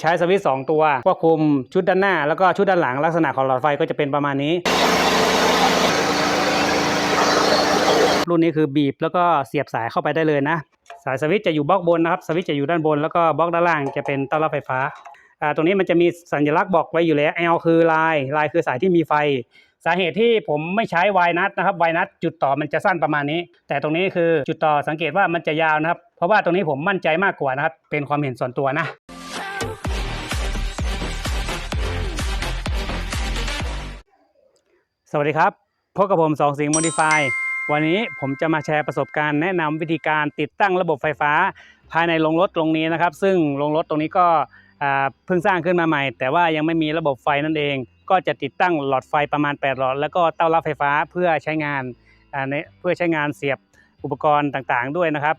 ใช้สวิตช์สองตัวควบคุมชุดด้านหน้า แล้วก็ชุดด้านหลังลักษณะของหลอดไฟก็จะเป็นประมาณนี้ รุ่นนี้คือบีบแล้วก็เสียบสายเข้าไปได้เลยนะ สายสวิตช์จะอยู่บล็อกบนนะครับสวิตช์จะอยู่ด้านบนแล้วก็บล็อกด้านล่างจะเป็นต้อรับไฟฟ้าอ่าตรงนี้มันจะมีสัญลักษณ์บอกไว้อยู่แล้ว L คือลายลายคือสายที่มีไฟ สาเหตุที่ผมไม่ใช้วายนัทนะครับวายนัทจุดต่อมันจะสั้นประมาณนี้ แต่ตรงนี้คือจุดต่อสังเกตว่ามันจะยาวนะครับ เพราะว่าตรงนี้ผมมั่นใจมากกว่านะครับ เป็นความเห็นส่วนตัวนะ สวัสดีครับ พบกับผมสองสิงห์โมดิฟายวันนี้ผมจะมาแชร์ประสบการณ์แนะนำวิธีการติดตั้งระบบไฟฟ้า ภายในโรงรถตรงนี้นะครับ ซึ่งโรงรถตรงนี้ก็เพิ่งสร้างขึ้นมาใหม่ แต่ว่ายังไม่มีระบบไฟนั่นเอง ก็จะติดตั้งหลอดไฟประมาณ 8 หลอด แล้วก็เต้ารับไฟฟ้าเพื่อใช้งานในเพื่อใช้งานเสียบอุปกรณ์ต่างๆ ด้วยนะครับ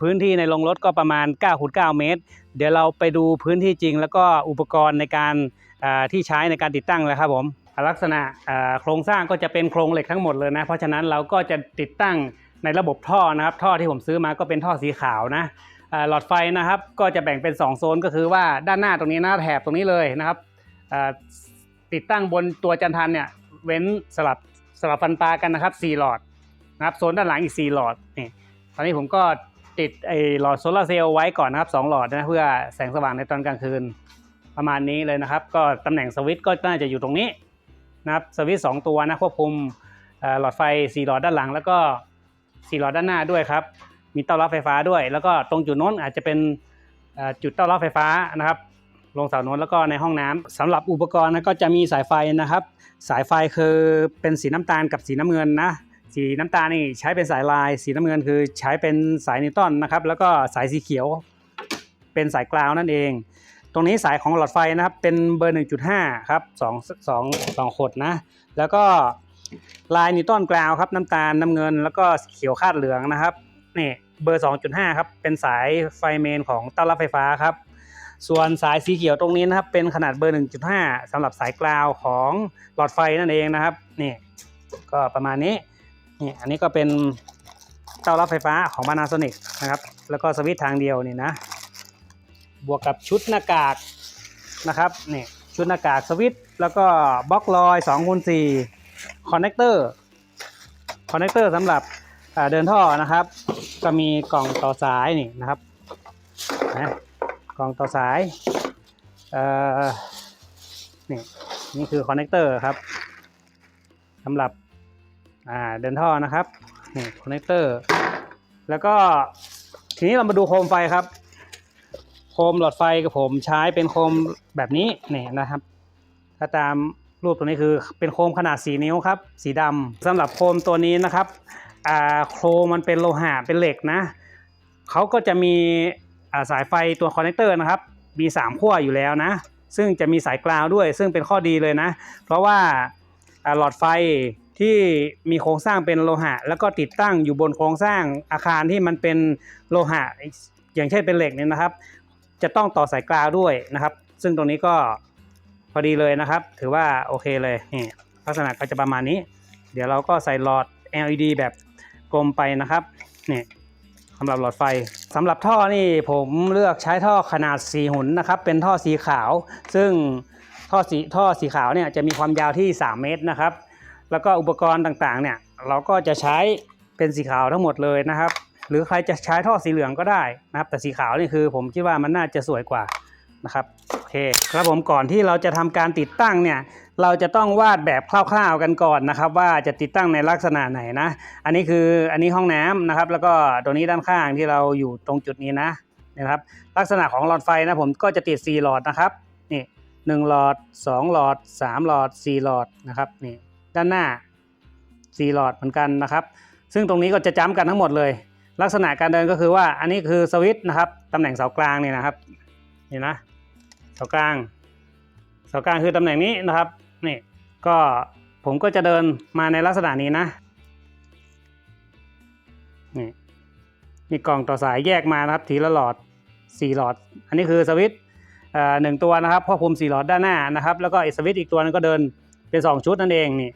พื้นที่ในโรงรถก็ประมาณ9คูณ9เมตร เดี๋ยวเราไปดูพื้นที่จริง แล้วก็อุปกรณ์ในการที่ใช้ในการติดตั้งเลยครับผม ลักษณะโครงสร้างก็จะเป็นโครงเหล็กทั้งหมดเลยนะ เพราะฉะนั้นเราก็จะติดตั้งในระบบท่อนะครับ ท่อที่ผมซื้อมาก็เป็นท่อสีขาวนะหลอดไฟนะครับ ก็จะแบ่งเป็น 2 โซนก็คือว่าด้านหน้าตรงนี้หน้าแถบตรงนี้เลยนะครับติดตั้งบนตัวจันทันเนี่ยเว้นสลับสลับฟันปลากันนะครับ4หลอดนะครับโซนด้านหลังอีก 4 หลอดนี่ตอนนี้ผมก็ติดไอ้หลอดโซลาร์เซลล์ไว้ก่อนนะครับสองหลอดนะเพื่อแสงสว่างในตอนกลางคืนประมาณนี้เลยนะครับ ก็ตำแหน่งสวิตช์ก็น่าจะอยู่ตรงนี้ นะครับสวิตช์สองตัวนะควบคุมหลอดไฟ 4 หลอดด้านหลัง แล้วก็ 4 หลอดด้านหน้าด้วยครับ มีเต้ารับไฟฟ้าด้วย แล้วก็ตรงจุดโน้นอาจจะเป็นจุดเต้ารับไฟฟ้านะครับลงเสาโน้นแล้วก็ในห้องน้ำสำหรับอุปกรณ์นะก็จะมีสายไฟนะครับ สายไฟคือเป็นสีน้ำตาลกับสีน้ำเงินนะสีน้ำตาลนี่ใช้เป็นสายลาย สีน้ำเงินคือใช้เป็นสายนิวตันนะครับ แล้วก็สายสีเขียวเป็นสายกราวนั่นเอง ตรงนี้สายของหลอดไฟนะครับ เป็นเบอร์ 1.5 ครับ2 2 2ขดนะ แล้วก็ลายนิวตันกราวครับ น้ำตาลน้ำเงิน แล้วก็เขียวคาดเหลืองนะครับนี่เบอร์ 2.5 ครับ เป็นสายไฟเมนของเต้ารับไฟฟ้าครับ ส่วนสายสีเขียวตรงนี้นะครับ เป็นขนาดเบอร์ 1.5สำหรับสายกราวของหลอดไฟนั่นเองนะครับนี่ก็ประมาณนี้นี่อันนี้ก็เป็นเต้ารับไฟฟ้าของ Panasonic นะครับ แล้วก็สวิตช์ทางเดียวนี่นะ บวกกับชุดหน้ากากนะครับนี่ชุดหน้ากากสวิตช์แล้วก็บล็อกลอย2คูณ4คอนเนคเตอร์คอนเนคเตอร์สำหรับเดินท่อนะครับ ก็มีกล่องต่อสายนี่นะครับนะกล่องต่อสายเอ่อนี่นี่คือคอนเนคเตอร์ครับสำหรับเดินท่อนะครับนี่คอนเนคเตอร์แล้วก็ทีนี้เรามาดูโคมไฟครับ มหลอดไฟกับผมใช้เป็นโคมแบบนี้นี่นะครับ ถ้าตามรูปตัวนี้คือเป็นโคมขนาด 4 นิ้วครับ สีดำสำหรับโคมตัวนี้นะครับอ่าโคมมันเป็นโลหะเป็นเหล็กนะเขาก็จะมีาสายไฟตัวคอนเนคเตอร์นะครับ มี 3 ขั้วอยู่แล้วนะ ซึ่งจะมีสายกราวด้วย ซึ่งเป็นข้อดีเลยนะ เพราะว่าหลอดไฟที่มีโครงสร้างเป็นโลหะ แล้วก็ติดตั้งอยู่บนโครงสร้างอาคารที่มันเป็นโลหะ อย่างเช่นเป็นเหล็กเนี่ยนะครับ จะต้องต่อสายกราวด้วยนะครับ ซึ่งตรงนี้ก็พอดีเลยนะครับ ถือว่าโอเคเลยนี่ลักษณะก็จะประมาณนี้ เดี๋ยวเราก็ใส่หลอด LED แบบกลมไปนะครับนี่สำหรับหลอดไฟสำหรับท่อนี่ผมเลือกใช้ท่อขนาด4หุนนะครับ เป็นท่อสีขาว ซึ่งท่อสีท่อสีขาวเนี่ยจะมีความยาวที่ 3 เมตรนะครับ แล้วก็อุปกรณ์ต่างๆเนี่ยเราก็จะใช้เป็นสีขาวทั้งหมดเลยนะครับ หรือใครจะใช้ท่อสีเหลืองก็ได้นะครับ แต่สีขาวนี่คือผมคิดว่ามันน่าจะสวยกว่านะครับโอเคครับผมก่อนที่เราจะทำการติดตั้งเนี่ยเราจะต้องวาดแบบคร่าวๆกันก่อนนะครับ ว่าจะติดตั้งในลักษณะไหนนะ อันนี้คืออันนี้ห้องน้ำนะครับ แล้วก็ตัวนี้ด้านข้างที่เราอยู่ตรงจุดนี้นะนะครับ ลักษณะของหลอดไฟนะผมก็จะติด 4 หลอดนะครับนี่หนึ่งหลอด 2 หลอด 3 หลอด 4 หลอดนะครับนี่ด้านหน้า 4 หลอดเหมือนกันนะครับ ซึ่งตรงนี้ก็จะจ้ำกันทั้งหมดเลย ลักษณะการเดินก็คือว่าอันนี้คือสวิตช์นะครับตำแหน่งเสากลางนี่นะครับนี่นะเสากลาง เสากลางคือตำแหน่งนี้นะครับนี่ก็ผมก็จะเดินมาในลักษณะนี้นะนี่มีกล่องต่อสายแยกมานะครับทีละหลอด4หลอด อันนี้คือสวิตช์หนึ่งตัวนะครับควบคุม4หลอดด้านหน้านะครับ แล้วก็อีกสวิตช์อีกตัวนึงก็เดินเป็น 2 ชุดนั่นเองนี่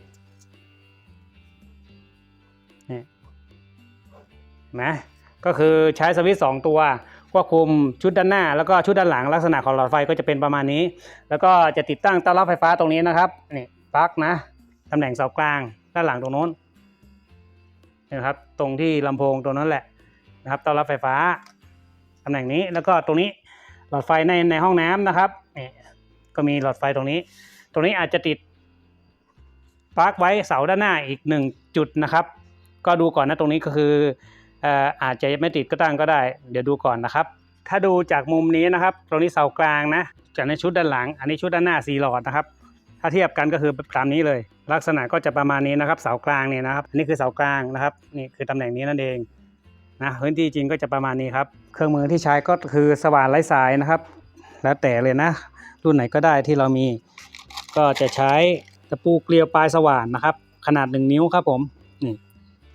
นี่เห็นไหมก็คือใช้สวิตช์สองตัวควบคุมชุดด้านหน้า แล้วก็ชุดด้านหลังลักษณะของหลอดไฟก็จะเป็นประมาณนี้ แล้วก็จะติดตั้งเต้ารับไฟฟ้าตรงนี้นะครับนี่ปลั๊กนะตำแหน่งเสากลางด้านหลังตรงโน้นนี่นะครับตรงที่ลำโพงตรงนั้นแหละนะครับเต้ารับไฟฟ้าตำแหน่งนี้แล้วก็ตรงนี้หลอดไฟในในห้องน้ำนะครับนี่ก็มีหลอดไฟตรงนี้ ตรงนี้อาจจะติดปลั๊กไว้เสาด้านหน้าอีกหนึ่งจุดนะครับ ก็ดูก่อนนะตรงนี้ก็คือ อาจจะไม่ติดก็ตั้งก็ได้ เดี๋ยวดูก่อนนะครับ ถ้าดูจากมุมนี้นะครับ ตรงนี้เสากลางนะ จากในชุดด้านหลัง อันนี้ชุดด้านหน้าสี่หลอดนะครับ ถ้าเทียบกันก็คือตามนี้เลย ลักษณะก็จะประมาณนี้นะครับ เสากลางเนี่ยนะครับอันนี้คือเสากลางนะครับ นี่คือตำแหน่งนี้นั่นเองนะพื้นที่จริงก็จะประมาณนี้ครับ เครื่องมือที่ใช้ก็คือสว่านไร้สายนะครับ แล้วแต่เลยนะ รุ่นไหนก็ได้ที่เรามี ก็จะใช้ตะปูเกลียวปลายสว่านนะครับ ขนาด 1 นิ้วครับผม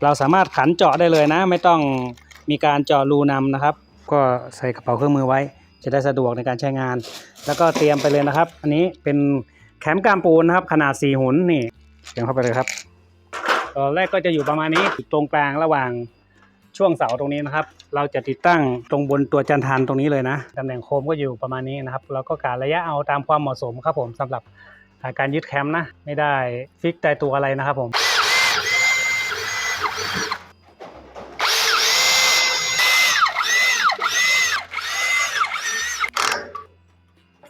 เราสามารถขันเจาะได้เลยนะ ไม่ต้องมีการเจาะรูนำนะครับ ก็ใส่กระเป๋าเครื่องมือไว้ จะได้สะดวกในการใช้งาน แล้วก็เตรียมไปเลยนะครับ อันนี้เป็นแคมป์กามปูนนะครับ ขนาด 4หุนนี่เตรียมเข้าไปเลยครับตอนแรกก็จะอยู่ประมาณนี้ตรงกลางระหว่างช่วงเสาตรงนี้นะครับ เราจะติดตั้งตรงบนตัวจันทานตรงนี้เลยนะตำแหน่งโคมก็อยู่ประมาณนี้นะครับเราก็การระยะเอาตามความเหมาะสมครับผมสำหรับการยึดแคมป์นะ ไม่ได้ฟิกตายตัวอะไรนะครับผม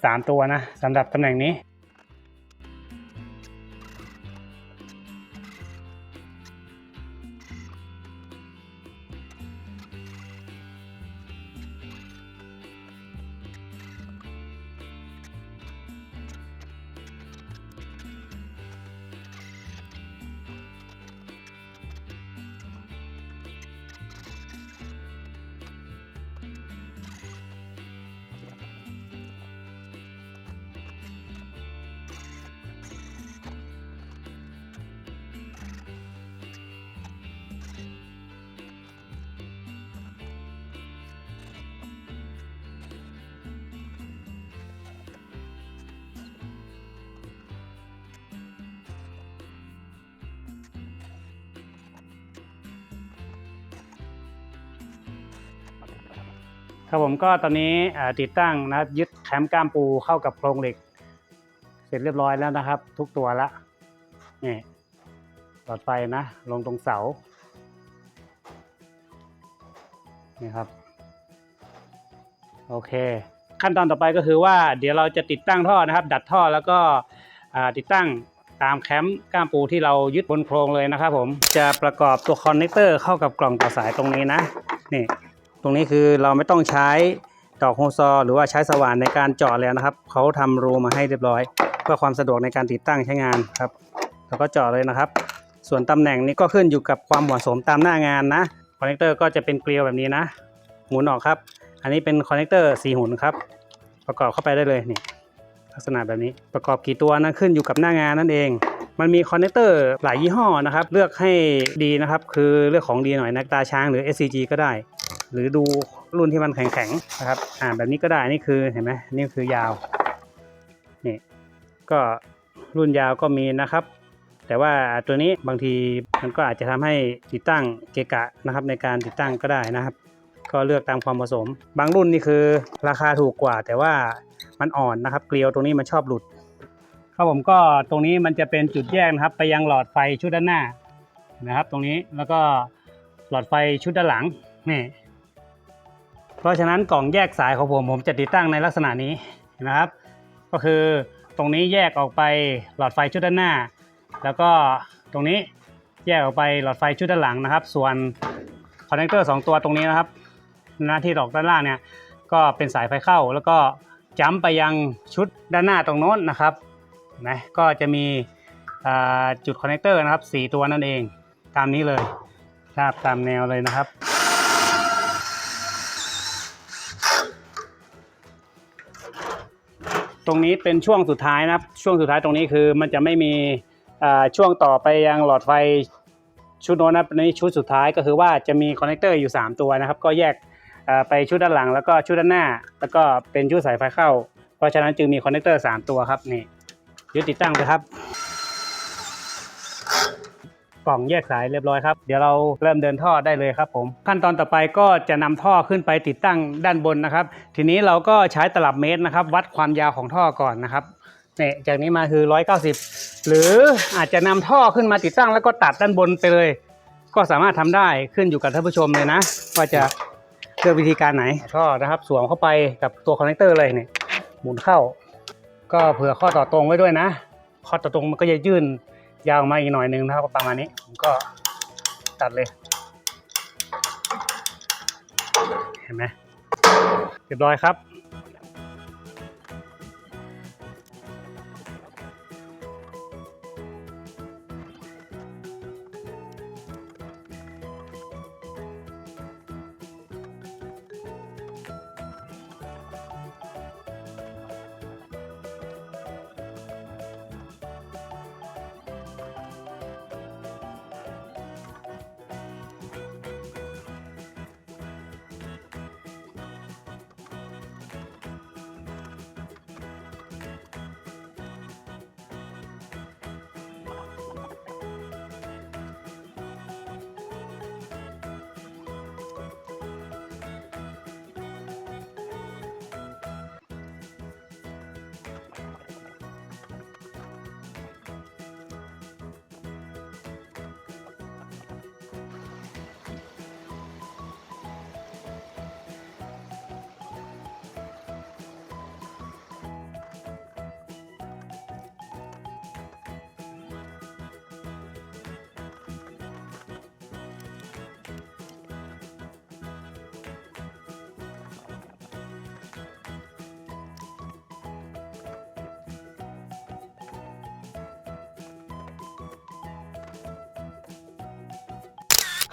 สามตัวนะสำหรับตำแหน่งนี้ ครับผมก็ตอนนี้ติดตั้งนะยึดแคมป์ก้ามปูเข้ากับโครงเหล็ก เสร็จเรียบร้อยแล้วนะครับ ทุกตัวละนี่หลอดไฟนะ ลงตรงเสานี่ครับโอเค ขั้นตอนต่อไปก็คือว่า เดี๋ยวเราจะติดตั้งท่อนะครับ ดัดท่อแล้วก็ติดตั้งตามแคมป์ก้ามปูที่เรายึดบนโครงเลยนะครับผมจะประกอบตัวคอนเนคเตอร์เข้ากับกล่องต่อสายตรงนี้นะนี่ ตรงนี้คือเราไม่ต้องใช้ดอกโฮซอหรือว่าใช้สว่านในการเจาะแล้วนะครับเขาทำรูมาให้เรียบร้อย เพื่อความสะดวกในการติดตั้งใช้งานครับแล้วก็เจาะเลยนะครับ ส่วนตำแหน่งนี้ก็ขึ้นอยู่กับความเหมาะสมตามหน้างานนะคอนเนคเตอร์ก็จะเป็นเกลียวแบบนี้นะหมุนออกครับ อันนี้เป็นคอนเนคเตอร์สีหุ่นครับ ประกอบเข้าไปได้เลยนี่ลักษณะแบบนี้ประกอบกี่ตัวนะขึ้นอยู่กับหน้างานนั่นเอง มันมีคอนเนคเตอร์หลายยี่ห้อนะครับ เลือกให้ดีนะครับ คือเลือกของดีหน่อยนักตาช้างหรือ SCG ก็ได้ หรือดูรุ่นที่มันแข็งๆนะครับ อ่าแบบนี้ก็ได้นี่คือเห็นไหมนี่คือยาวนี่ก็รุ่นยาวก็มีนะครับ แต่ว่าตัวนี้บางทีมันก็อาจจะทำให้ติดตั้งเกะกะนะครับ ในการติดตั้งก็ได้นะครับ ก็เลือกตามความเหมาะสม บางรุ่นนี่คือราคาถูกกว่า แต่ว่ามันอ่อนนะครับ เกลียวตรงนี้มันชอบหลุดครับผมก็ตรงนี้มันจะเป็นจุดแยกนะครับ ไปยังหลอดไฟชุดด้านหน้านะครับ ตรงนี้แล้วก็หลอดไฟชุดด้านหลังนี่ เพราะฉะนั้นกล่องแยกสายของผมผมจะติดตั้งในลักษณะนี้นะครับ ก็คือตรงนี้แยกออกไปหลอดไฟชุดด้านหน้า แล้วก็ตรงนี้แยกออกไปหลอดไฟชุดด้านหลังนะครับ ส่วนคอนเนคเตอร์2ตัวตรงนี้นะครับ หน้าที่ดอกด้านล่างเนี่ยก็เป็นสายไฟเข้า แล้วก็จ้ำไปยังชุดด้านหน้าตรงโน้นนะครับนะก็จะมีจุดคอนเนคเตอร์นะครับ 4 ตัวนั่นเอง ตามนี้เลยครับตามแนวเลยนะครับ ตรงนี้เป็นช่วงสุดท้ายนะครับ ช่วงสุดท้ายตรงนี้คือมันจะไม่มีช่วงต่อไปยังหลอดไฟชุดโน้นนะครับอันนี้ชุดสุดท้ายก็คือว่าจะมีคอนเนคเตอร์อยู่ 3 ตัวนะครับ ก็แยกไปชุดด้านหลัง แล้วก็ชุดด้านหน้า แล้วก็เป็นชุดสายไฟเข้า เพราะฉะนั้นจึงมีคอนเนคเตอร์3ตัวครับนี่ยึดติดตั้งไปครับ ล่องแยกสายเรียบร้อยครับ เดี๋ยวเราเริ่มเดินท่อได้เลยครับผม ขั้นตอนต่อไปก็จะนำท่อขึ้นไปติดตั้งด้านบนนะครับ ทีนี้เราก็ใช้ตลับเมตรนะครับ วัดความยาวของท่อก่อนนะครับเนี่ยจากนี้มาคือ 190 หรืออาจจะนำท่อขึ้นมาติดตั้งแล้วก็ตัดด้านบนไปเลย ก็สามารถทำได้ขึ้นอยู่กับท่านผู้ชมเลยนะว่าจะเลือกวิธีการไหนท่อนะครับสวมเข้าไปกับตัวคอนเนคเตอร์เลยเนี่ยหมุนเข้า ก็เผื่อข้อต่อตรงไว้ด้วยนะ ข้อต่อตรงมันก็จะยื่น ยาวมาอีกหน่อยนึงนะครับประมาณนี้ ผมก็ตัดเลย เห็นไหมเรียบร้อยครับ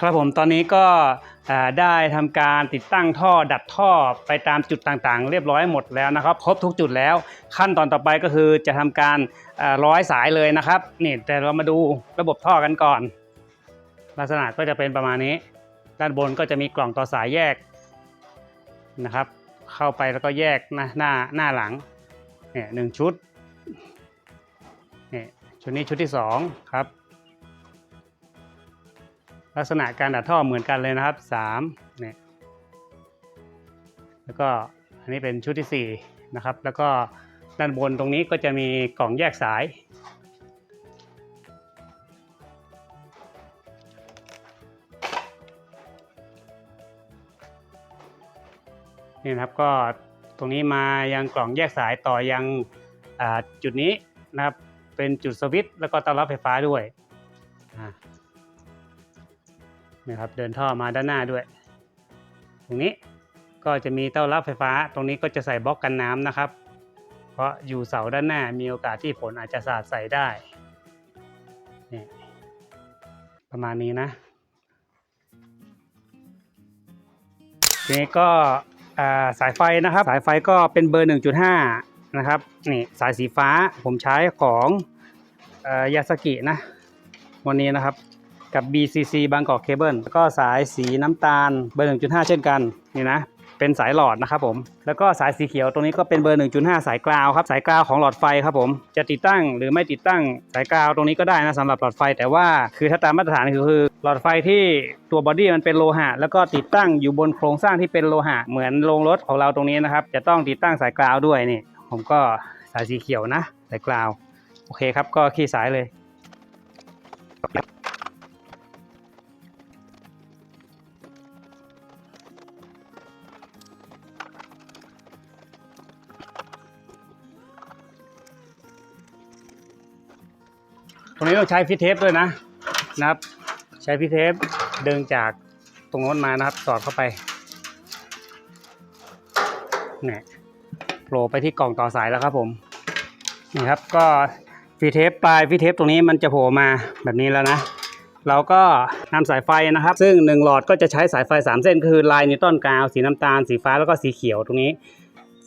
ครับผมตอนนี้ก็ได้ทำการติดตั้งท่อดัดท่อไปตามจุดต่างๆ เรียบร้อยหมดแล้วนะครับ ครบทุกจุดแล้ว ขั้นตอนต่อไปก็คือจะทำการร้อยสายเลยนะครับนี่แต่เรามาดูระบบท่อกันก่อน ลักษณะก็จะเป็นประมาณนี้ ด้านบนก็จะมีกล่องต่อสายแยกนะครับ เข้าไปแล้วก็แยกหน้าหน้าหน้าหลังเนี่ยหนึ่งชุดเนี่ยชุดนี้ชุดที่สองครับ ลักษณะการดัดท่อเหมือนกันเลยนะครับ3เนี่ยแล้วก็อันนี้เป็นชุดที่4นะครับแล้วก็ด้านบนตรงนี้ก็จะมีกล่องแยกสาย นี่นะครับก็ตรงนี้มายังกล่องแยกสายต่อยังจุดนี้นะครับเป็นจุดสวิตช์แล้วก็ต้อรับไฟฟ้าด้วยอ่า นะครับเดินท่อมาด้านหน้าด้วย ตรงนี้ก็จะมีเต้ารับไฟฟ้า ตรงนี้ก็จะใส่บล็อกกันน้ำนะครับ เพราะอยู่เสาด้านหน้ามีโอกาสที่ฝนอาจจะสาดใส่ได้นี่ประมาณนี้นะทีนี้ก็สายไฟนะครับ สายไฟก็เป็นเบอร์ 1.5 นะครับนี่สายสีฟ้าผมใช้ของยาสกินะวันนี้นะครับ กับ BCC บางกอกเคเบิลแล้วก็สายสีน้ำตาลเบอร์ 1.5 เช่นกันนี่นะเป็นสายหลอดนะครับผม แล้วก็สายสีเขียวตรงนี้ก็เป็นเบอร์ 1.5 สายกราวครับ สายกราวของหลอดไฟครับผม จะติดตั้งหรือไม่ติดตั้งสายกราวตรงนี้ก็ได้นะสำหรับหลอดไฟ แต่ว่าคือถ้าตามมาตรฐานคือหลอดไฟที่ตัวบอดี้มันเป็นโลหะ แล้วก็ติดตั้งอยู่บนโครงสร้างที่เป็นโลหะ เหมือนโรงรถของเราตรงนี้นะครับ จะต้องติดตั้งสายกราวด้วยนี่ ผมก็สายสีเขียวนะ สายกราว โอเคครับ ก็ขี้สายเลย ตรงนี้ต้องใช้ฟิเทปด้วยนะนะครับ ใช้ฟิเทปดึงจากตรงโน้นมานะครับ สอดเข้าไปเนี่ยโผล่ไปที่กล่องต่อสายแล้วครับผมนี่ครับก็ฟิเทปปลายฟิเทปตรงนี้มันจะโผล่มาแบบนี้แล้วนะ เราก็นำสายไฟนะครับ ซึ่ง 1 หลอดก็จะใช้สายไฟ 3 เส้นก็คือลายนิวตันกาวสีน้ำตาลสีฟ้าแล้วก็สีเขียวตรงนี้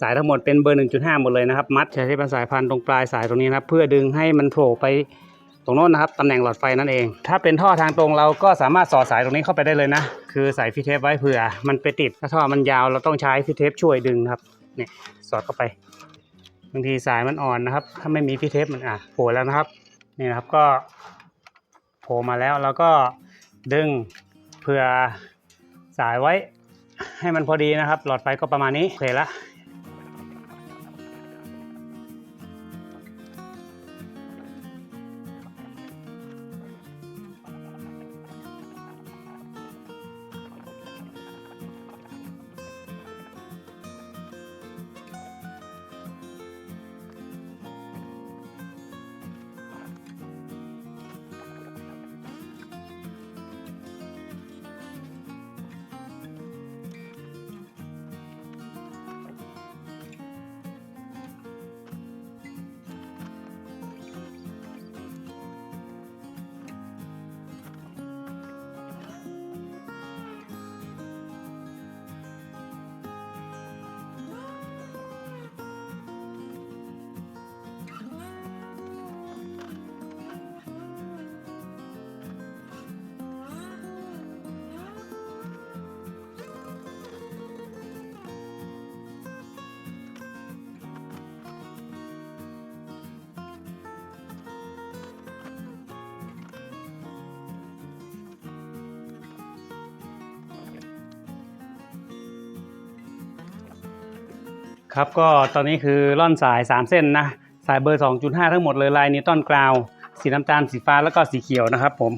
สายทั้งหมดเป็นเบอร์ 1.5 หมดเลยนะครับ มัดใช้เป็นสายพันธุ์ตรงปลายสายตรงนี้นะครับ เพื่อดึงให้มันโผล่ไป รงโน้นนะครับตำแหน่งหลอดไฟนั่นเอง ถ้าเป็นท่อทางตรงเราก็สามารถสอดสายตรงนี้เข้าไปได้เลยนะ คือใส่ฟิเทปไว้เผื่อ มันไปติดถ้าท่อมันยาวเราต้องใช้ฟิเทปช่วยดึงครับเนี่ยสอดเข้าไปบางทีสายมันอ่อนนะครับ ถ้าไม่มีฟิเทปมันอะโผล่แล้วนะครับนี่นะครับก็โผล่มาแล้วแล้วก็ดึงเผื่อสายไว้ให้มันพอดีนะครับ หลอดไฟก็ประมาณนี้โอเคละ ครับก็ตอนนี้คือล่อนสาย 3 เส้นนะ สายเบอร์ 2.5 ทั้งหมดเลยลายนิวตันกราว สีน้ำตาลสีฟ้าแล้วก็สีเขียวนะครับผม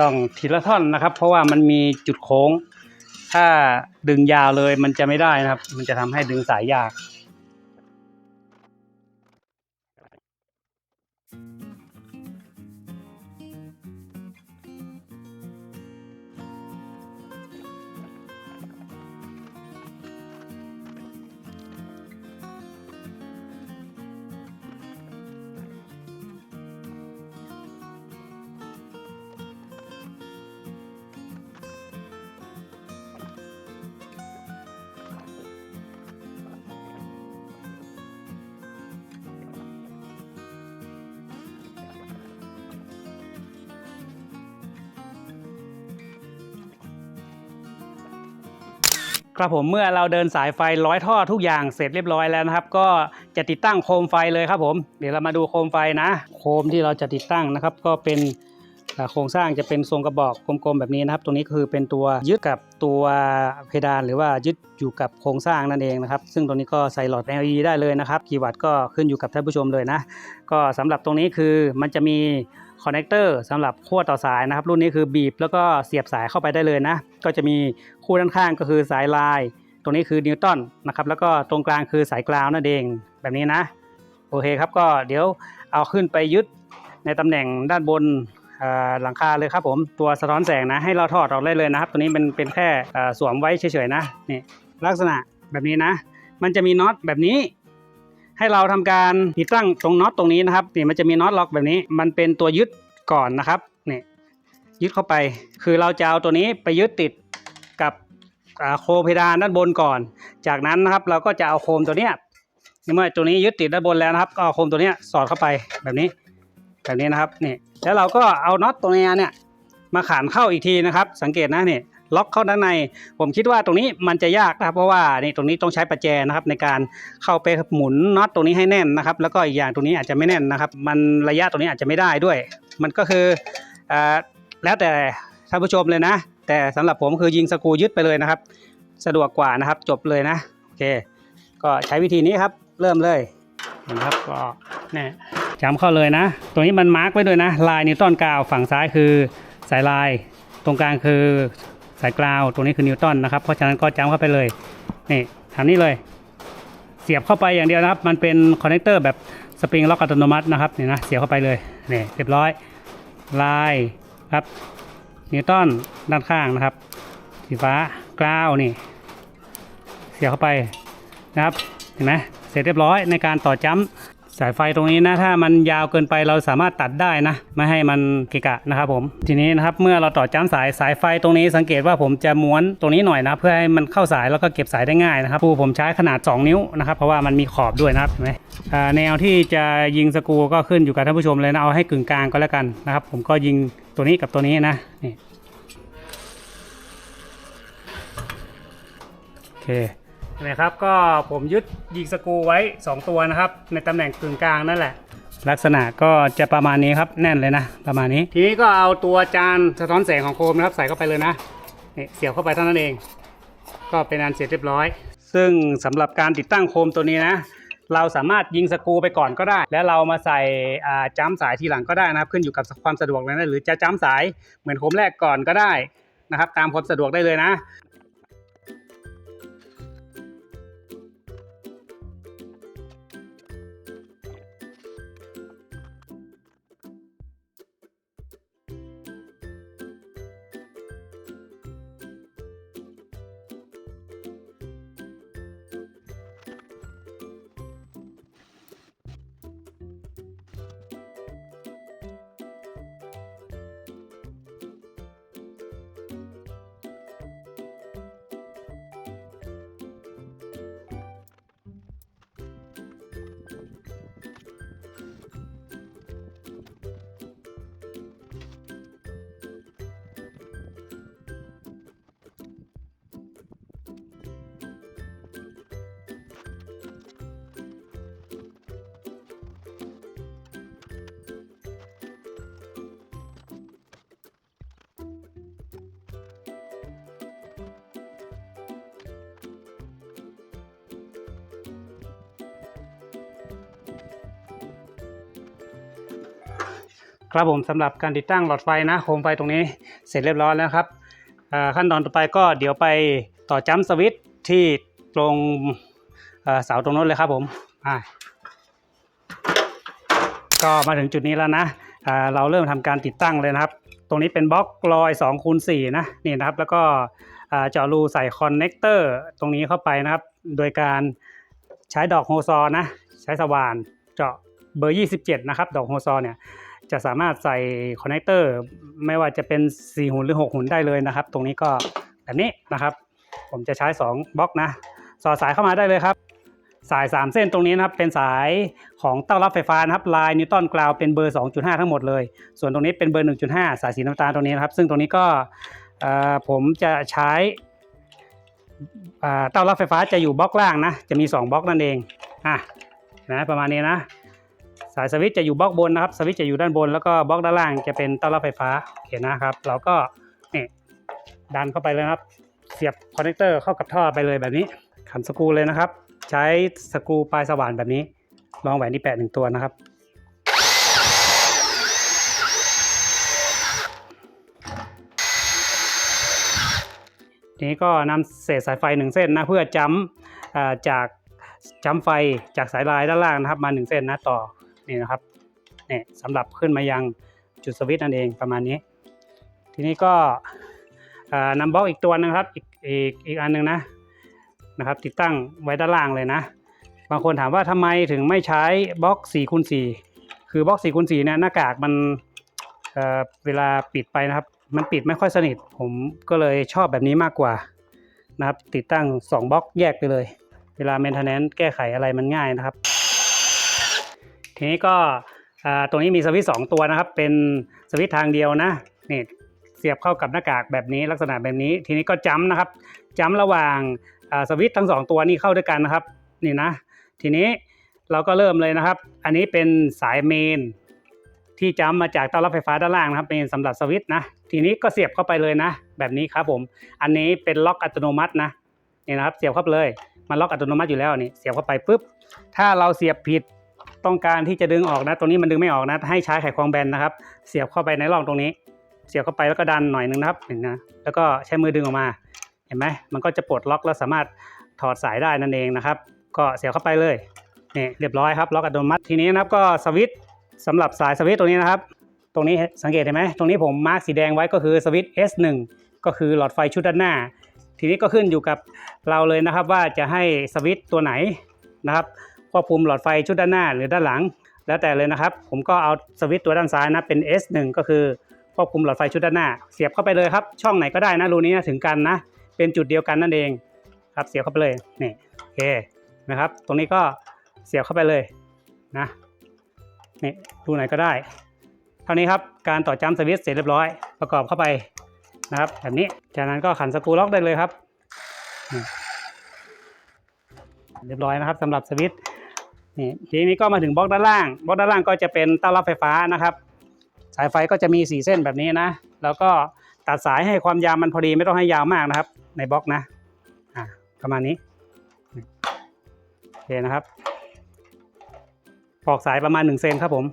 ต้องทีละท่อนนะครับ เพราะว่ามันมีจุดโค้ง ถ้าดึงยาวเลยมันจะไม่ได้นะครับ มันจะทำให้ดึงสายยาก ครับผมเมื่อเราเดินสายไฟร้อยท่อทุกอย่างเสร็จเรียบร้อยแล้วนะครับ ก็จะติดตั้งโคมไฟเลยครับผมเดี๋ยวเรามาดูโคมไฟนะ โคมที่เราจะติดตั้งนะครับ ก็เป็นโครงสร้างจะเป็นทรงกระบอกกลมๆแบบนี้นะครับ ตรงนี้คือเป็นตัวยึดกับตัวเพดานหรือว่ายึดอยู่กับโครงสร้างนั่นเองนะครับ ซึ่งตรงนี้ก็ใส่หลอด LED ได้เลยนะครับ กี่วัตต์ก็ขึ้นอยู่กับท่านผู้ชมเลยนะ ก็สำหรับตรงนี้คือมันจะมี คอนเนคเตอร์สำหรับขั้วต่อสายนะครับ รุ่นนี้คือบีบแล้วก็เสียบสายเข้าไปได้เลยนะ ก็จะมีคู่ด้านข้างก็คือสายลาย ตรงนี้คือนิวตันนะครับ แล้วก็ตรงกลางคือสายกราวนั่นเองแบบนี้นะ โอเคครับก็เดี๋ยวเอาขึ้นไปยึดในตำแหน่งด้านบนหลังคาเลยครับผมตัวสะท้อนแสงนะให้เราถอดออกได้เลยนะครับ ตัวนี้เป็นเป็นแค่สวมไว้เฉยๆนะนี่ลักษณะแบบนี้นะ มันจะมีน็อตแบบนี้ ให้เราทำการติดตั้งตรงน็อตตรงนี้นะครับนี่มันจะมีน็อตล็อกแบบนี้ มันเป็นตัวยึดก่อนนะครับนี่ยึดเข้าไป คือเราจะเอาตัวนี้ไปยึดติดกับโคมเพดานด้านบนก่อน จากนั้นนะครับเราก็จะเอาโคมตัวเนี้ยเมื่อตัวนี้ยึดติดด้านบนแล้วนะครับ ก็เอาโคมตัวเนี้ยสอดเข้าไปแบบนี้ แบบนี้นะครับนี่แล้วเราก็เอาน็อตตรงนี้เนี่ยมาขานเข้าอีกทีนะครับ สังเกตนะนี่ ล็อกเข้าด้านใน ผมคิดว่าตรงนี้มันจะยากนะครับ เพราะว่านี่ตรงนี้ต้องใช้ประแจนะครับ ในการเข้าไปหมุนน็อตตรงนี้ให้แน่นนะครับ แล้วก็อีกอย่างตรงนี้อาจจะไม่แน่นนะครับ มันระยะตรงนี้อาจจะไม่ได้ด้วย มันก็คืออแล้วแต่ท่านผู้ชมเลยนะ แต่สำหรับผมคือยิงสกูยึดไปเลยนะครับ สะดวกกว่านะครับจบเลยนะโอเค ก็ใช้วิธีนี้ครับเริ่มเลยเห็นะครับก็เนี่ยจำเข้าเลยนะ ตรงนี้มันมาร์กไว้ด้วยนะ ลายนิวตันกาวฝั่งซ้ายคือสายลาย ตรงกลางคือ สายกราวตรงนี้คือนิวตันนะครับ เพราะฉะนั้นก็จำเข้าไปเลยนี่ทำนี้เลย เสียบเข้าไปอย่างเดียวนะครับ มันเป็นคอนเนคเตอร์แบบสปริงล็อกอัตโนมัตินะครับนี่นะเสียบเข้าไปเลยนี่เรียบร้อยลายครับนิวตันด้านข้างนะครับ สีฟ้ากราวนี่ เสียบเข้าไปนะครับเห็นไหมเสร็จเรียบร้อยในการต่อจ้ำายไฟตรงนี้นะถ้ามันยาวเกินไปเราสามารถตัดได้นะ ไม่ให้มันเกะกะนะครับผม ทีนี้นะครับเมื่อเราต่อจ้ำสายสายไฟตรงนี้สังเกตว่าผมจะม้วนตรงนี้หน่อยนะ เพื่อให้มันเข้าสายแล้วก็เก็บสายได้ง่ายนะครับปูผมใช้ขนาด 2 นิ้วนะครับ เพราะว่ามันมีขอบด้วยนะครับเห็นไหมแนวที่จะยิงสกรูก็ขึ้นอยู่กับท่านผู้ชมเลยนะเอาให้กึ่งกลางก็แล้วกันนะครับผมก็ยิงตัวนี้กับตัวนี้นะนี่โอเค นไหมครับก็ผมยึดยิงสกูไว้ 2 ตัวนะครับ ในตำแหน่งกึ่งกลางนั่นแหละ ลักษณะก็จะประมาณนี้ครับแน่นเลยนะ ประมาณนี้ ทีนี้ก็เอาตัวจานสะท้อนแสงของโคมนะครับ ใส่เข้าไปเลยนะนี่เสียบเข้าไปเท่านั้นเอง ก็เป็นอันเสร็จเรียบร้อย ซึ่งสำหรับการติดตั้งโคมตัวนี้นะเราสามารถยิงสกูไปก่อนก็ได้ แล้วเรามาใส่จ้ำสายทีหลังก็ได้นะครับ ขึ้นอยู่กับความสะดวกเลยนะหรือจะจ้ำสายเหมือนโคมแรกก่อนก็ได้นะครับ ตามความสะดวกได้เลยนะ ครับผมสำหรับการติดตั้งหลอดไฟนะโคมไฟตรงนี้เสร็จเรียบร้อยแล้วครับขั้นตอนต่อไปก็เดี๋ยวไปต่อจัมสวิตที่ตรงเสาตรงนู้นเลยครับผมก็มาถึงจุดนี้แล้วนะเราเริ่มทำการติดตั้งเลยนะครับ ตรงนี้เป็นบล็อกลอย2คูณ4นะนี่นะครับ แล้วก็เจาะรูใส่คอนเนคเตอร์ตรงนี้เข้าไปนะครับ โดยการใช้ดอกโฮซอนะ ใช้สว่านเจาะเบอร์ 27 นะครับ ดอกโฮซอเนี่ย จะสามารถใส่คอนเนคเตอร์ไม่ว่าจะเป็น 4 หุ่นหรือ 6 หุ่นได้เลยนะครับ ตรงนี้ก็แบบนี้นะครับ ผมจะใช้ 2บล็อกนะ สอดสายเข้ามาได้เลยครับ สาย 3 เส้นตรงนี้นะครับ เป็นสายของเต้ารับไฟฟ้านะครับ ลายนิวตันกราวเป็นเบอร์ 2.5 ทั้งหมดเลย ส่วนตรงนี้เป็นเบอร์ 1.5 สายสีน้ำตาลตรงนี้นะครับ ซึ่งตรงนี้ก็ผมจะใช้เต้ารับไฟฟ้าจะอยู่บล็อกล่างนะ จะมี 2บล็อกนั่นเอง อะนะประมาณนี้นะ สายสวิตช์จะอยู่บล็อกบนนะครับสวิตช์จะอยู่ด้านบน แล้วก็บล็อกด้านล่างจะเป็นต้อนรับไฟฟ้าโอเคนะครับ เราก็นี่ดันเข้าไปเลยครับ เสียบคอนเนคเตอร์เข้ากับท่อไปเลยแบบนี้ ขันสกรูเลยนะครับ ใช้สกรูปลายสว่านแบบนี้ลองแหวนที่แปดหนึ่งตัวนะครับนี้ก็นำเศษสายไฟหนึ่งเส้นนะเพื่อจ้ำอจากจ้ำไฟจากสายลายด้านล่างนะครับมาหนึ่งเส้นนะต่อ นี่นะครับเนี่ยสำหรับขึ้นมายังจุดสวิตช์นั่นเองประมาณนี้ ทีนี้ก็นำบล็อกอีกตัวนึงครับอีกอีกอีกอันหนึงนะนะครับ ติดตั้งไว้ด้านล่างเลยนะ บางคนถามว่าทำไมถึงไม่ใช้บล็อก4คูณ4คือบล็อก4คูณ4เนี่ยหน้ากากมันเเวลาปิดไปนะครับ มันปิดไม่ค่อยสนิท ผมก็เลยชอบแบบนี้มากกว่านะครับ ติดตั้ง 2บล็อกแยกไปเลย เวลา maintenance แก้ไขอะไรมันง่ายนะครับ ทีนี้ก็ตรงนี้มีสวิตช์สองตัวนะครับ เป็นสวิตช์ทางเดียวนะนี่เสียบเข้ากับหน้ากากแบบนี้ลักษณะแบบนี้ ทีนี้ก็จ้ำนะครับจ้ำระหว่างสวิตช์ทั้งสองตัวนี้เข้าด้วยกันนะครับนี่นะ ทีนี้เราก็เริ่มเลยนะครับ อันนี้เป็นสายเมน ที่จ้ำมาจากเต้ารับไฟฟ้าด้านล่างนะครับเป็นสำหรับสวิตช์นะทีนี้ก็เสียบเข้าไปเลยนะ แบบนี้ครับผมอันนี้เป็นล็อกอัตโนมัตินะนี่นะครับเสียบเข้าไปเลยมันล็อกอัตโนมัติอยู่แล้วนี่เสียบเข้าไปปุ๊บถ้าเราเสียบผิด ต้องการที่จะดึงออกนะ ตรงนี้มันดึงไม่ออกนะ ให้ใช้ไขควงแบนนะครับ เสียบเข้าไปในร่องตรงนี้ เสียบเข้าไปแล้วก็ดันหน่อยหนึงนะครับเห็นนะแล้วก็ใช้มือดึงออกมา เห็นไหมมันก็จะปลดล็อกแล้วสามารถถอดสายได้นั่นเองนะครับ ก็เสียบเข้าไปเลยนี่เรียบร้อยครับล็อกอัตโนมัติทีนี้นะครับก็สวิตช์สำหรับสายสวิตช์ตรงนี้นะครับ ตรงนี้สังเกตเห็นไหมตรงนี้ผมมาร์กสีแดงไว้ก็คือสวิตช์ S1 ก็คือหลอดไฟชุดด้านหน้า ทีนี้ก็ขึ้นอยู่กับเราเลยนะครับว่าจะให้สวิตช์ตัวไหนนะครับ ควบคุมหลอดไฟชุดด้านหน้าหรือด้านหลัง แล้วแต่เลยนะครับ ผมก็เอาสวิตช์ตัวด้านซ้ายนะเป็น S1 ก็คือควบคุมหลอดไฟชุดด้านหน้า เสียบเข้าไปเลยครับ ช่องไหนก็ได้นะรูนี้นะถึงกันนะ เป็นจุดเดียวกันนั่นเองครับเสียบเข้าไปเลยนี่โอเคนะครับ ตรงนี้ก็เสียบเข้าไปเลยนะนี่รูไหนก็ได้ เท่านี้ครับการต่อจัมสวิตช์เสร็จเรียบร้อยประกอบเข้าไปนะครับแบบนี้จากนั้นก็ขันสกรูล็อกได้เลยครับ เรียบร้อยนะครับสำหรับสวิตช์ นี่ทีนี้ก็มาถึงบล็อกด้านล่างบล็อกด้านล่างก็จะเป็นเต้ารับไฟฟ้านะครับ สายไฟก็จะมีสีเส้นแบบนี้นะ แล้วก็ตัดสายให้ความยาวมันพอดีไม่ต้องให้ยาวมากนะครับ ในบล็อกนะอ่าประมาณนี้โอเคนะครับปอกสายประมาณ1เซนครับผม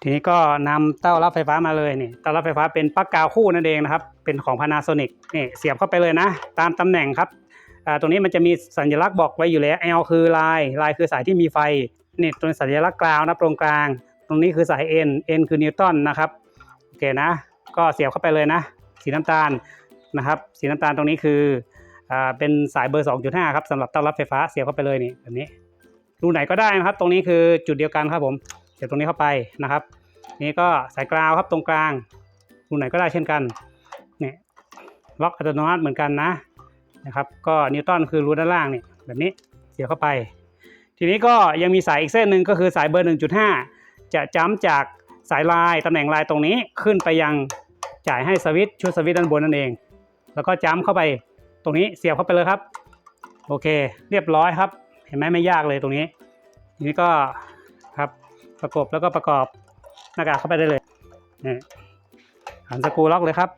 ทีนี้ก็นำเต้ารับไฟฟ้ามาเลยนี่เต้ารับไฟฟ้าเป็นปลั๊กกาวคู่นั่นเองนะครับ เป็นของ Panasonic นี่เสียบเข้าไปเลยนะ ตามตำแหน่งครับ ตรงนี้มันจะมีสัญลักษณ์บอกไว้อยู่แล้ว L คือลายลายคือสายที่มีไฟนี่ตรงสัญลักษณ์กราวนะตรงกลาง ตรงนี้คือสาย N N คือนิวตันนะครับโอเคนะ ก็เสียบเข้าไปเลยนะ สีน้ำตาลนะครับ สีน้ำตาลตรงนี้คือเป็นสายเบอร์ 2.5 ครับสำหรับเต้ารับไฟฟ้าเสียบเข้าไปเลยนี่แบบนี้รูไหนก็ได้นะครับ ตรงนี้คือจุดเดียวกันครับผมเสียบตรงนี้เข้าไปนะครับ นี่ก็สายกราวครับตรงกลางรูไหนก็ได้เช่นกันนี่ล็อกอัตโนมัติเหมือนกันนะ นะครับ ก็นิวตันคือรูด้านล่างนี่แบบนี้เสียบเข้าไป ทีนี้ก็ยังมีสายอีกเส้นหนึ่งก็คือสายเบอร์ 1.5 จะจ้ำจากสายลายตำแหน่งลายตรงนี้ขึ้นไปยังจ่ายให้สวิตช์ชุดสวิตช์ด้านบนนั่นเอง แล้วก็จ้ำเข้าไปตรงนี้เสียบเข้าไปเลยครับ โอเค เรียบร้อยครับ เห็นไหมไม่ยากเลยตรงนี้ ทีนี้ก็ครับประกบแล้วก็ประกอบหน้ากากเข้าไปได้เลยนี่หันสกูล็อกเลยครับ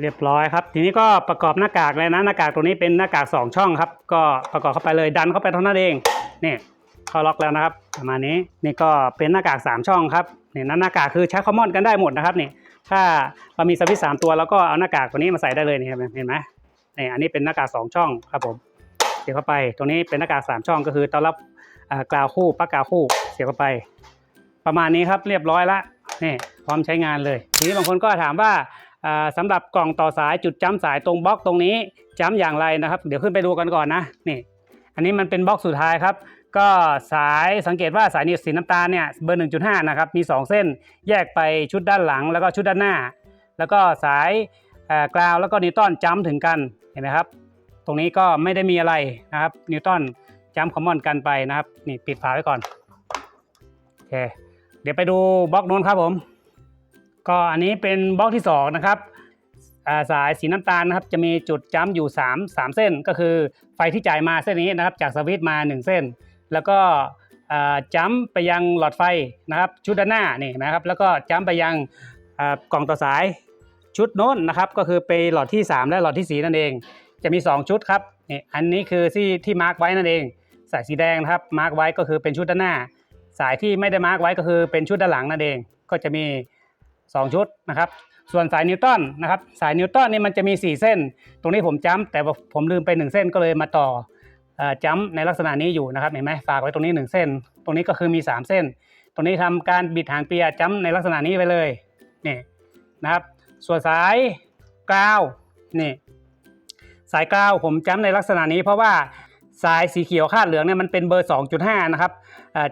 เรียบร้อยครับ ทีนี้ก็ประกอบหน้ากากเลยนะหน้ากากตัวนี้เป็นหน้ากากสองช่องครับ ก็ประกอบเข้าไปเลยดันเข้าไปเท่านั้นเองนี่เข้าล็อกแล้วนะครับประมาณนี้นี่ก็เป็นหน้ากากสามช่องครับนี่หน้ากากคือใช้คอมมอนกันได้หมดนะครับนี่ถ้าเรามีสวิตช์สามตัวแล้วก็เอาหน้ากากตัวนี้มาใส่ได้เลยนี่เห็นไหมเห็นไหมนี่อันนี้เป็นหน้ากากสองช่องครับผมเสียบเข้าไปตรงนี้เป็นหน้ากากสามช่องก็คือต้อนรับอ่าวคู่ปลั๊กกาคู่เสียบเข้าไป ประมาณนี้ครับเรียบร้อยละนี่พร้อมใช้งานเลย ทีนี้บางคนก็ถามว่า สำหรับกล่องต่อสายจุดจ้ำสายตรงบล็อกตรงนี้จ้ำอย่างไรนะครับ เดี๋ยวขึ้นไปดูกันก่อนนะนี่ อันนี้มันเป็นบล็อกสุดท้ายครับ ก็สายสังเกตว่าสายนี้สีน้ำตาลเนี่ยเบอร์ 1.5 นะครับมี 2 เส้นแยกไปชุดด้านหลังแล้วก็ชุดด้านหน้า แล้วก็สายกราวแล้วก็นิวตันจ้ำถึงกันเห็นไหมครับ ตรงนี้ก็ไม่ได้มีอะไรนะครับนิวตันจ้ำคอมมอนกันไปนะครับนี่ปิดฝาไว้ก่อนโอเคเดี๋ยวไปดูบล็อกนู้นครับผม ก็อันนี้เป็นบล็อกที่สองนะครับสายสีน้ำตาลนะครับจะมีจุดจ้ำอยู่ 3 3 เส้น ก็คือไฟที่จ่ายมาเส้นนี้นะครับจากสวิตมา 1 เส้น แล้วก็จ้ำไปยังหลอดไฟนะครับชุดด้านหน้านี่นะครับ แล้วก็จ้ำไปยังกล่องต่อสายชุดโน้นนะครับ ก็คือไปหลอดที่ 3 และหลอดที่ 4 นั่นเอง จะมี 2 ชุดครับนี่อันนี้คือที่ที่มาร์กไว้นั่นเอง สายสีแดงนะครับมาร์กไว้ก็คือเป็นชุดด้านหน้า สายที่ไม่ได้มาร์กไว้ก็คือเป็นชุดด้านหลังนั่นเอง ก็จะมี 2 ชุดนะครับ ส่วนสายนิวตันนะครับ สายนิวตันนี่มันจะมี 4 เส้น ตรงนี้ผมจ้ำแต่ผมลืมไป 1 เส้นก็เลยมาต่อจ้ำในลักษณะนี้อยู่นะครับเห็นไหมฝากไว้ตรงนี้ 1 เส้น ตรงนี้ก็คือมี 3 เส้น ตรงนี้ทำการบิดหางเปียจ้ำในลักษณะนี้ไปเลยนี่นะครับ ส่วนสายกาวนี่สายกาวผมจ้ำในลักษณะนี้เพราะว่าสายสีเขียวคาดเหลืองเนี่ยมันเป็นเบอร์ 2.5 นะครับ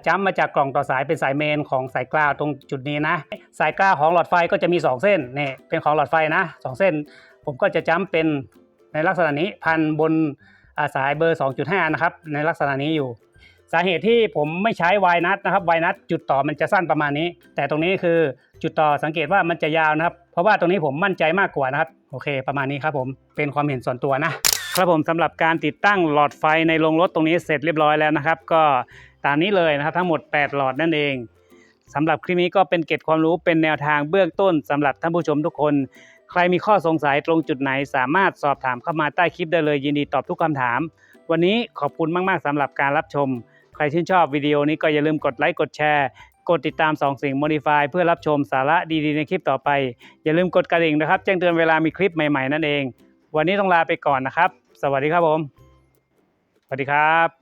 จ้ำมาจากกล่องต่อสายเป็นสายเมนของสายกราวตรงจุดนี้นะ สายกราวของหลอดไฟก็จะมี 2 เส้นนี่เป็นของหลอดไฟนะสองเส้น ผมก็จะจ้ำเป็นในลักษณะนี้พันบนาสายเบอร์ 2.5 นะครับ ในลักษณะนี้อยู่ สาเหตุที่ผมไม่ใช้วายนัทนะครับวายนัทจุดต่อมันจะสั้นประมาณนี้ แต่ตรงนี้คือจุดต่อสังเกตว่ามันจะยาวนะครับ เพราะว่าตรงนี้ผมมั่นใจมากกว่านะครับ โอเค ประมาณนี้ครับผมเป็นความเห็นส่วนตัวนะครับผมสำหรับการติดตั้งหลอดไฟในโรงรถตรงนี้เสร็จเรียบร้อยแล้วนะครับ ก็ ตามนี้เลยนะครับทั้งหมด 8 หลอดนั่นเองสำหรับคลิปนี้ก็เป็นเกร็ดความรู้เป็นแนวทางเบื้องต้นสำหรับท่านผู้ชมทุกคน ใครมีข้อสงสัยตรงจุดไหนสามารถสอบถามเข้ามาใต้คลิปได้เลยยินดีตอบทุกคำถาม วันนี้ขอบคุณมาก ๆสำหรับการรับชม ใครชื่นชอบวิดีโอนี้ก็อย่าลืมกดไลค์กดแชร์กดติดตามสองสิ่ง Modify เพื่อรับชมสาระดีๆในคลิปต่อไป อย่าลืมกดกระดิ่งนะครับ แจ้งเตือนเวลามีคลิปใหม่ๆนั่นเอง วันนี้ต้องลาไปก่อนนะครับ สวัสดีครับผม สวัสดีครับ